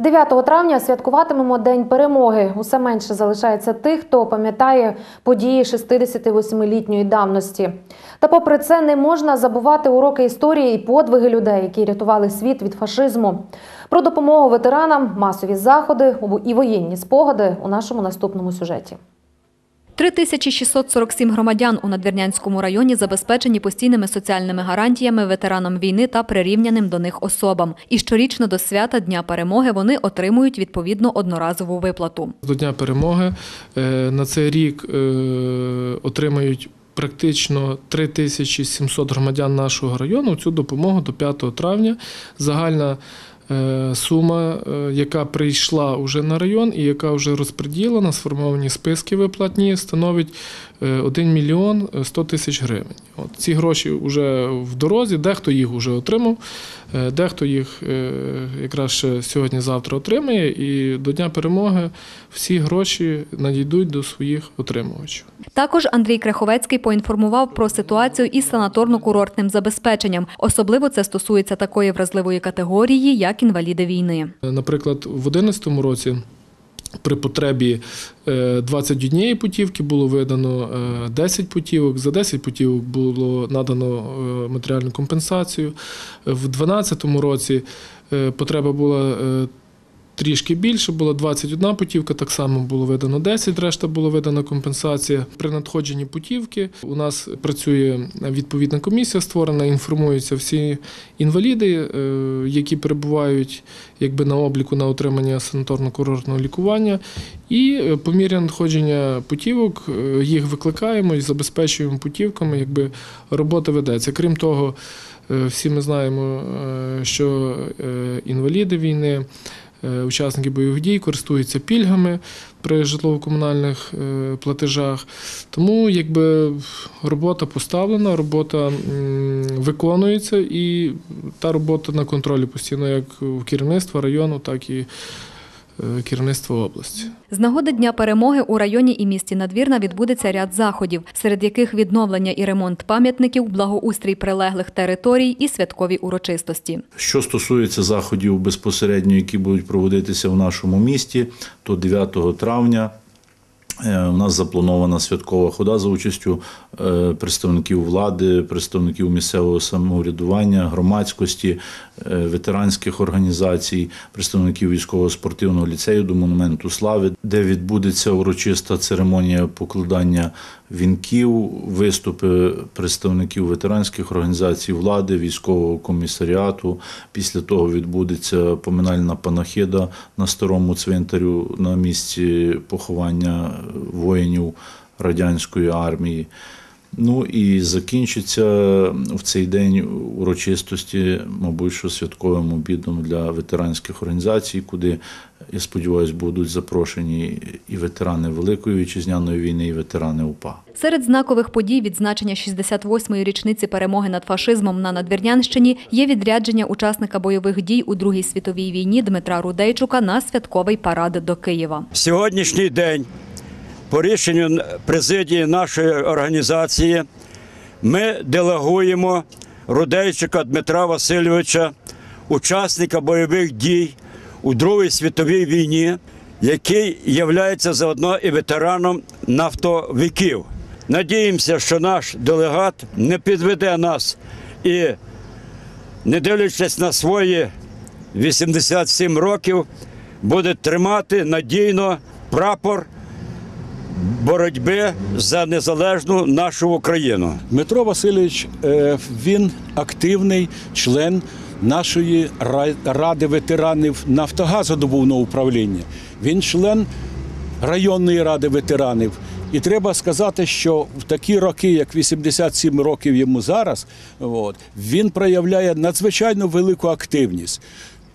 9 травня святкуватимемо День перемоги. Усе менше залишається тих, хто пам'ятає події 68-літньої давності. Та попри це не можна забувати уроки історії і подвиги людей, які рятували світ від фашизму. Про допомогу ветеранам, масові заходи і воєнні спогади у нашому наступному сюжеті. 3647 громадян у Надвірнянському районі забезпечені постійними соціальними гарантіями ветеранам війни та прирівняним до них особам. І щорічно до свята Дня перемоги вони отримують відповідну одноразову виплату. До Дня перемоги е, на цей рік е, отримають практично 3700 громадян нашого району цю допомогу до 5 травня. Загальна сума, е, яка прийшла вже на район і яка вже розподілена, сформовані списки виплатні, становить е, 1 мільйон 100 тисяч гривень. От ці гроші вже в дорозі, дехто їх вже отримав, е, дехто їх е, якраз сьогодні-завтра отримає, і до Дня перемоги всі гроші надійдуть до своїх отримувачів. Також Андрій Креховецький поінформував про ситуацію із санаторно-курортним забезпеченням. Особливо це стосується такої вразливої категорії, як інваліди війни. Наприклад, в 2011 році. При потребі е, 21 путівки було видано е, 10 путівок. За 10 путівок було надано е, матеріальну компенсацію. В 2012 році е, потреба була е, трішки більше, було 21 путівка, так само було видано 10, решта було видана компенсація. При надходженні путівки у нас працює відповідна комісія, створена, інформуються всі інваліди, е, які перебувають якби на обліку на отримання санаторно-курортного лікування. І е, по мірі надходження путівок е, їх викликаємо і забезпечуємо путівками, якби робота ведеться. Крім того, всі ми знаємо, що інваліди війни. Е, Учасники бойових дій користуються пільгами при житлово-комунальних е, платежах. Тому якби робота поставлена, робота виконується, і та робота на контролі постійно, як у керівництва району, так і е, керівництва області. З нагоди Дня перемоги у районі і місті Надвірна відбудеться ряд заходів, серед яких відновлення і ремонт пам'ятників, благоустрій прилеглих територій і святкові урочистості. Що стосується заходів безпосередньо, які будуть проводитися в нашому місті, то 9 травня у нас запланована святкова хода за участю е, представників влади, представників місцевого самоврядування, громадськості, е, ветеранських організацій, представників військово-спортивного ліцею до монументу слави, де відбудеться урочиста церемонія покладання вінків, виступи представників ветеранських організацій влади, військового комісаріату. Після того відбудеться поминальна панахида на старому цвинтарю на місці поховання воїнів радянської армії. Ну і закінчиться в цей день урочистості, мабуть, що святковим обідом для ветеранських організацій, куди, я сподіваюся, будуть запрошені і ветерани Великої вітчизняної війни, і ветерани УПА. Серед знакових подій відзначення 68-ї річниці перемоги над фашизмом на Надвірнянщині є відрядження учасника бойових дій у Другій світовій війні Дмитра Рудейчука на святковий парад до Києва. Сьогоднішній день, по рішенню президії нашої організації, ми делегуємо Рудейчика Дмитра Васильовича, учасника бойових дій у Другій світовій війні, який є заодно і ветераном нафтовиків. Надіємося, що наш делегат не підведе нас і, не дивлячись на свої 87 років, буде тримати надійно прапор боротьби за незалежну нашу Україну. Дмитро Васильович е, він активний член нашої ради ветеранів нафтогазодобувного управління. Він член районної ради ветеранів. І треба сказати, що в такі роки, як 87 років йому зараз, от, він проявляє надзвичайно велику активність.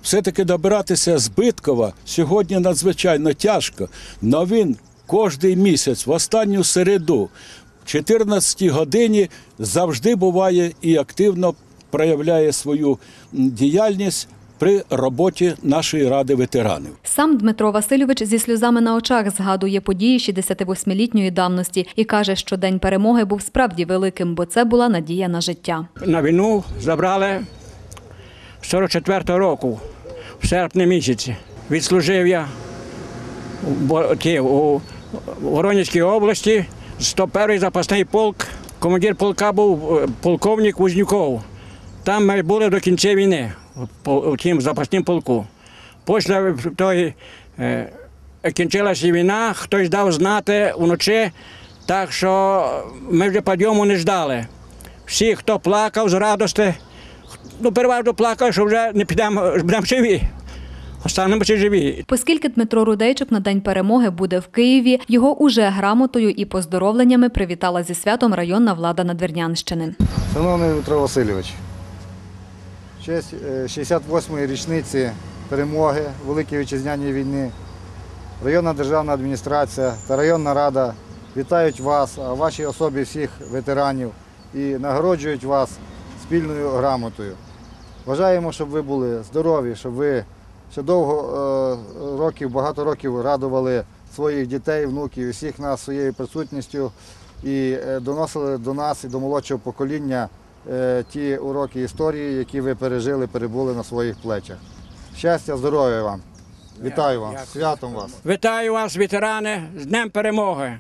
Все-таки добиратися з Биткова сьогодні надзвичайно тяжко. але він кожний місяць в останню середу, в 14 годині, завжди буває і активно проявляє свою діяльність при роботі нашої ради ветеранів. Сам Дмитро Васильович зі сльозами на очах згадує події 68-літньої давності і каже, що День перемоги був справді великим, бо це була надія на життя. на війну забрали 44-го року, в серпні місяці. відслужив я у, Ті, області, 101-й запасний полк. Командир полка був е, полковник Вознюков. Там ми були до кінця війни, у тім запасним полку. Після тої е, кінчилася війна, хтось дав знати вночі, так що ми вже підйому не ждали. Всі, хто плакав з радості, ну, переважно плакав, що вже не підемо, будемо живі. Останемося живі. Оскільки Дмитро Рудейчук на День перемоги буде в Києві, його уже грамотою і поздоровленнями привітала зі святом районна влада Надвірнянщини. Шановний Дмитро Васильович, в честь е, 68-ї річниці перемоги в Великій Вітчизняній війни, районна державна адміністрація та районна рада вітають вас, а вашій особі всіх ветеранів і нагороджують вас спільною грамотою. Бажаємо, щоб ви були здорові, щоб ви ще довго е, років, багато років радували своїх дітей, внуків і всіх нас своєю присутністю і е, доносили до нас і до молодшого покоління е, ті уроки історії, які ви пережили, перебули на своїх плечах. Щастя, здоров'я вам! Вітаю вас! Святом вас! Вітаю вас, ветерани, з Днем перемоги!